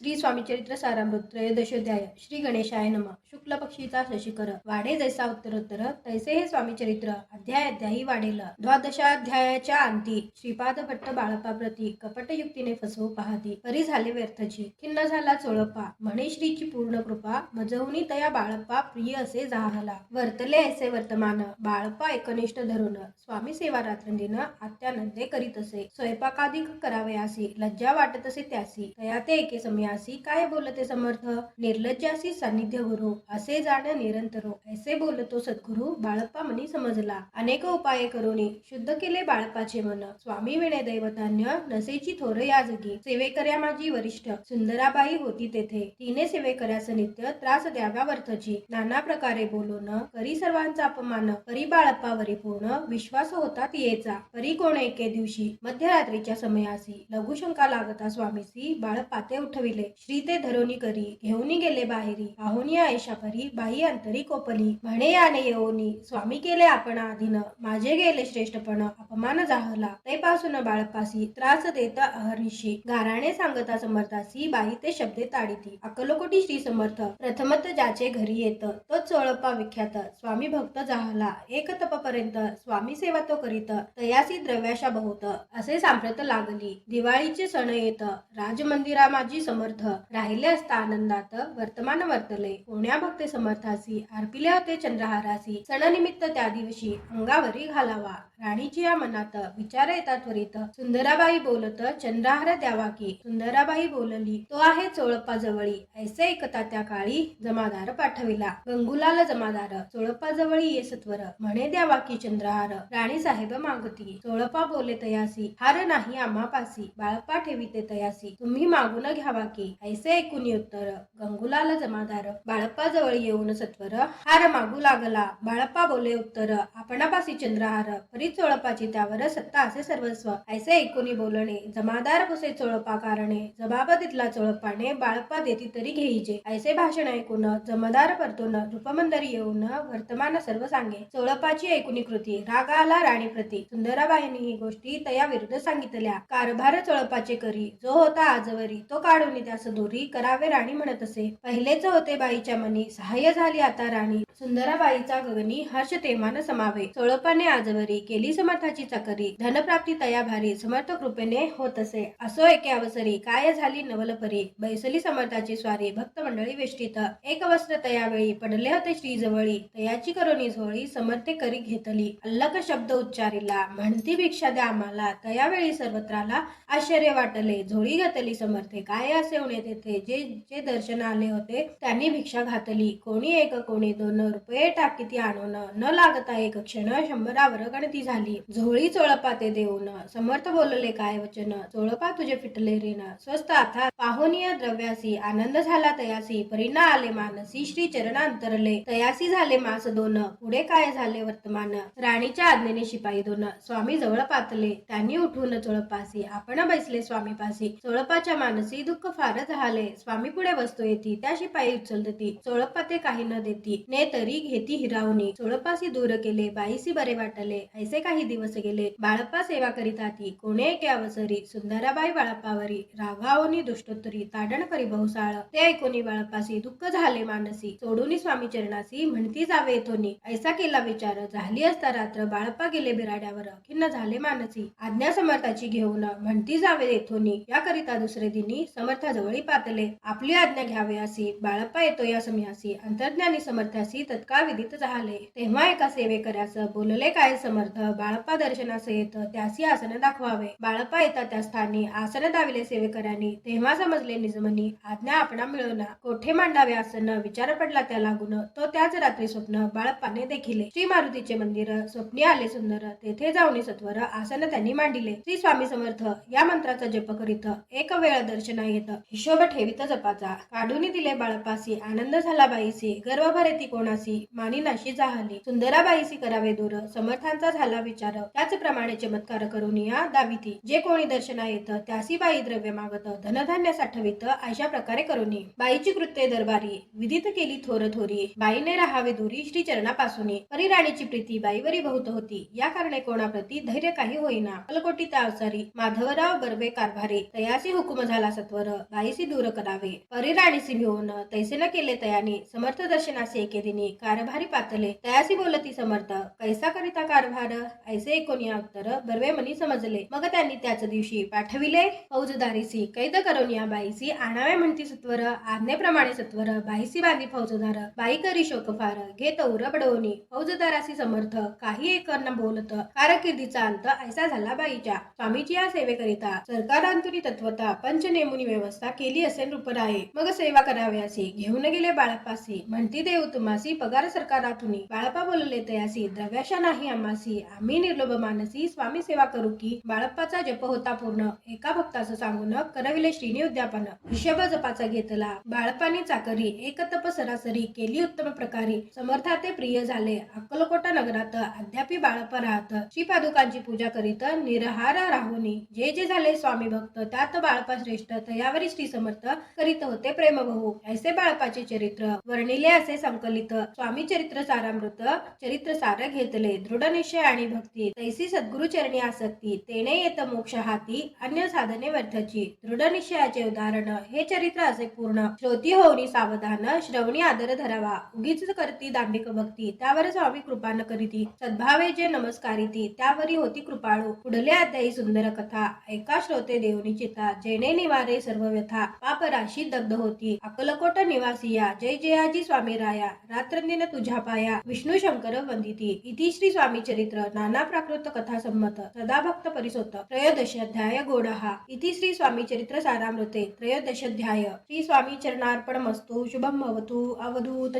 श्री स्वामी चरित्र सारामृत त्रयोदशोध्याय श्री गणेशाय नम. शुक्ल पक्षीचा शशिकर. वाढे जैसा उत्तरोत्तर तैसे हे स्वामी चरित्र. अध्याय अध्यायी वाढेल द्वादशाध्यायाच्या अंती श्रीपाद भट्ट बाळपाप्रती कपट युक्तीने फसवू पाहती. परी झाले व्यर्थची. खिन्न झाला चोळप्पा. म्हणे श्रीची पूर्ण कृपा. मजवणी तया बाळप्पा प्रिय असे जाहला. वर्तले ऐसे वर्तमान. बाळप्पा एकनिष्ठ धरून स्वामी सेवा रात्रंदिन आत्यानंदे करीत असे. स्वयंपाकाधिक करावयासी लज्जा वाटत असे त्यासी. तया ते एके समयासी काय बोलते समर्थ? निर्लज्जासी सान्निध्य गुरु असे जाण निरंतरो हो. ऐसे बोलतो सद्गुरु बाळप्पा मनी समजला. अनेक उपाय करून शुद्ध केले बाळपाचे मन. स्वामी विणे दैवतान्य नसेची थोर या जगी सेवेकऱ्या माझी वरिष्ठ सुंदराबाई होती तेथे. तिने सेवेकऱ्यास नित्य त्रास द्याव्या वर्थची नाना प्रकारे बोलून करी सर्वांचा अपमान परी बाळप्पावरी पूर्ण विश्वास होता तियेचा. परी कोण एके दिवशी मध्यरात्रीच्या समयासी. लघुशंका लागता स्वामीसी बाळप्पा ते उठविले. श्री ते धरोनी करी घेऊनी गेले बाहेरी. आहोनी आयशा परी बाई अंतरी कोपली. म्हणे याने येऊनी स्वामी केले आपण आधीन. माझे गेले श्रेष्ठपण अपमान जाहला. ते पासून त्रास देता अहर्निशी. गाराणे सांगता समर्थासी बाई ते शब्दे ताडिती. अकलकोटी श्री समर्थ प्रथमत ज्याचे घरी येत चळपा विख्यात स्वामी भक्त जाहला एक तपपर्यंत स्वामी सेवा तो करीत तयासी द्रव्याशा बहुत असे सांप्रत लागली. दिवाळीचे सण येत राजमंदिरा माझी समर्थ राहिले असता आनंदात वर्तमान वर्तले. कोण्या भक्ते समर्थासी अर्पिले होते चंद्रहारासी. सणनिमित्त त्या दिवशी अंगावरी घालावा. राणीची या मनात विचार येतात त्वरित. सुंदराबाई बोलत चंद्रहार द्यावा की. सुंदराबाई बोलली तो आहे चोळप्पा जवळी ऐसे ऐकता त्या काळी जमादार पाठविला. गंगुलाल जमादार चोळपा जवळी ये सत्वर म्हणे द्यावा की चंद्रहार. राणी साहेब मागती चोळपा बोले तयासी हार नाही आम्हापासी बाळपा ठेविते तयासी तुम्ही मागून घ्यावा की ऐसे ऐकून उत्तर गंगुलाल जमादार बाळप्पा जवळ येऊन सत्वर हार मागू लागला बाळप्पा बोले उत्तर आपणापासी चंद्रहार परी चोळपाची त्यावर सत्ता असे सर्वस्व ऐसे ऐकुनी बोलणे जमादार पुसे चोळपा कारणे जबाब दितला चोळपाने बाळप्पा देती तरी घेईजे ऐसे भाषण ऐकून जमादार परतून रूपमंदरी येऊन वर्तमान सर्व सांगे. चोळपाची ऐकुनी कृती राग आला राणी प्रती. सुंदराबाईंनी ही गोष्टी तया विरुद्ध सांगितल्या. कारभार चोळपाचे करी. जो होता आजवरी तो काढून त्यास दुरी करावे राणी म्हणत असे. पहिलेच होते बाईच्या मनी. सहाय्य झाली आता राणी. सुंदराबाईचा गगनी हर्ष तेमान समावे. चोळपाने आजवरी केली समर्थाची चकरी. धनप्राप्ती तया भारी. समर्थ कृपेने होत असे. असो एके अवसरी. काय झाली नवलपरी? बैसली समर्थाची स्वारी. भक्त मंडळी वेष्टीत. एक वस्त्र तयावेळी पडले होते श्रीजवळी तयाची करोनी झोळी समर्थे करी घेतली. अल्लक शब्द उच्चारिला म्हणती भिक्षा द्या आम्हाला. तयावेळी सर्वत्राला आश्चर्य वाटले. झोळी घातली समर्थे. काय असे होणे तेथे? जे जे दर्शन आले होते त्यांनी भिक्षा घातली. कोणी एक कोणी दोन रुपये टाकीती आणून न लागता एक क्षण शंभरावर गणती झाली. झोळी चोळपा ते देऊन समर्थ बोलले काय वचन? चोळपा तुझे फिटले रेन स्वस्त आता पाहुनिया द्रव्यासी आनंद झाला तयासी. परिणा आले मानसी. श्री चरणांतर अंतरले तयासी झाले मास दोन. पुढे काय झाले वर्तमान? राणीच्या आज्ञेने शिपाई दोन. स्वामी जवळ पातले. त्यांनी उठून चोळपासी. आपण बैसले स्वामीपासी चोळपाच्या मानसी दुःख फार झाले. स्वामी पुढे बसतो येती. त्या शिपाई उचल देती चोळपा ते काही न देती. ने तरी घेती हिरावणी. चोळपासी दूर केले. बाईसी बरे वाटले. ऐसे काही दिवस गेले. बाळप्पा सेवा करीत आती. कोणे एके अवसरी? सुंदराबाई बाळप्पावरी. रागावनी दुष्टोत्तरी. ताडण करी बहुसाळ. ते ऐकोनी बाळप्पासी दुःख झाले मानसी. सोडूनी स्वामी चरणासी म्हणती जावे येथोनी. ऐसा केला विचार. झाली असता रात्र बाळप्पा गेले बिराड्यावर. खिन्न झाले मानसी. आज्ञा समर्थाची घेऊन म्हणती जावे येथोनी. याकरिता दुसरे दिनी समर्थाजवळी पातले. आपली आज्ञा घ्यावे असी. बाळप्पा येतो या समयासी. अंतर्ज्ञानी समर्थासी तत्काळ विदित झाले तेव्हा एका सेवेकऱ्यास बोलले काय समर्थ? बाळप्पा दर्शनास येत. त्यासी आसन दाखवावे. बाळप्पा येता त्या स्थानी. आसन दाविले सेवेकऱ्यांनी. तेव्हा समजले निजमनी. आज्ञा आपणा मिळवना. कोठे मांडावे आसन? विचार पडला त्या लागून. तो त्याच रात्री स्वप्न बाळप्पाने देखिले. श्री मारुतीचे मंदिर स्वप्नी आले सुंदर तेथे जाऊन सत्वर आसन त्यांनी मांडिले. श्री स्वामी समर्थ या मंत्राचा जप करीत एक वेळ दर्शना येत हिशोब ठेवित जपाचा. काढून दिले बाळप्पासी आनंद झाला बाईसी गर्व भरे ती कोणासी मानी नाशी जाहली. सुंदराबाईसी करावे दूर समर्थांचा झाला विचार. त्याचप्रमाणे चमत्कार करून या दाविती. जे कोणी दर्शना येत त्यासी बाई द्रव्य मागत धनधान्य साठवित अशा प्रकारे करून बाईची कृत्ये दरबारी विदित केली थोर थोरी. बाईने राहावे दुरी श्री चरणापासून परिराणीची प्रीती बाईवरी बहुत होती. या कारणे कोणाप्रती धैर्य काही होईना. अलकोटी तावसारी माधवराव बर्वे कारभारी तयासी हुकुम झाला सत्वर बाईसी दूर करावे. परिराणीसी मिळवून तैसे न केले तयाने समर्थ दर्शनासी एके दिनी कारभारी पातले. तयासी बोलती समर्थ कैसा करिता कारभार? ऐसे एकोणी उत्तर बर्वे मनी समजले. मग त्यांनी त्याच दिवशी पाठविले फौजदारीसी कैद करून या बाईसी आणावे म्हणती सत्वर. आज्ञेप्रमाणे सत्वर बाईसी बांधी फौजदार. बाई करी शोक फार घेत उर बडवणी फौजदारासी समर्थ काही एक न बोलत कारकिर्दीचा अंत ऐसा झाला बाईच्या. स्वामीची या सेवेकरिता सरकारांतुनी तत्वता पंच नेमुनी व्यवस्था केली असे आहे मग सेवा कराव्यासी घेऊन गेले बाळप्पासी. म्हणती देव तुम्हासी पगार सरकारातून. बाळप्पा बोलले तयासी द्रव्याशा नाही आम्हासी. आम्ही निर्लोभ मानसी स्वामी सेवा करू की बाळप्पाचा जप होता पूर्ण. एका भक्ताचं सांगून करविले श्रीनी उद्यापन. हिशोब जपाचा घेतला. बाळपाने चाकरी एक तप सरासरी केली उत्तम प्रकारे समर्थाते प्रिय झाले. अक्कलकोटा नगरात अद्यापी बाळप राहत. श्री पादुकांची पूजा करीत निरहार राहुनी जे जे झाले स्वामी भक्त त्यात बाळपा श्रेष्ठ तयावरी श्री समर्थ करीत होते प्रेम ऐसे बाळपाचे चरित्र वर्णिले असे संकलित. स्वामी चरित्र सारामृत चरित्र सार घेतले. दृढ निश्चय आणि भक्ती. तैसी सद्गुरु चरणी आसक्ती. तेने येत मोक्ष हाती अन्य साधने व्यर्थची. दृढ निश्चयाचे उदाहरण हे चरित्र असे पूर्ण. श्रोती होऊनी सावधान श्रवणी आदर धरावा. उगीच करती दांभिक भक्ती. त्यावर स्वामी कृपा न करीती. सद्भावे जे नमस्कारिती त्यावरी होती कृपाळू. पुढले अध्यायी सुंदर कथा. ऐका श्रोते देवनी चिता. जेणे निवारे सर्व व्यथा. पाप राशी दग्ध होती. अकलकोट निवासिया. जय जयाजी स्वामी राया. रात्रंदिन तुझ्या पाया. विष्णू शंकर वंदिती. इति श्री स्वामी चरित्र. नाना प्राकृत कथा संमत. सदा भक्त परिसोत. त्रयोदश अध्याय गोडहा. इति श्री स्वामी चरित्र सारामृते. त्रयोदश अध्याय. श्री स्वामी चरणार्पण मस्तु शुभम भवतु. अवधूत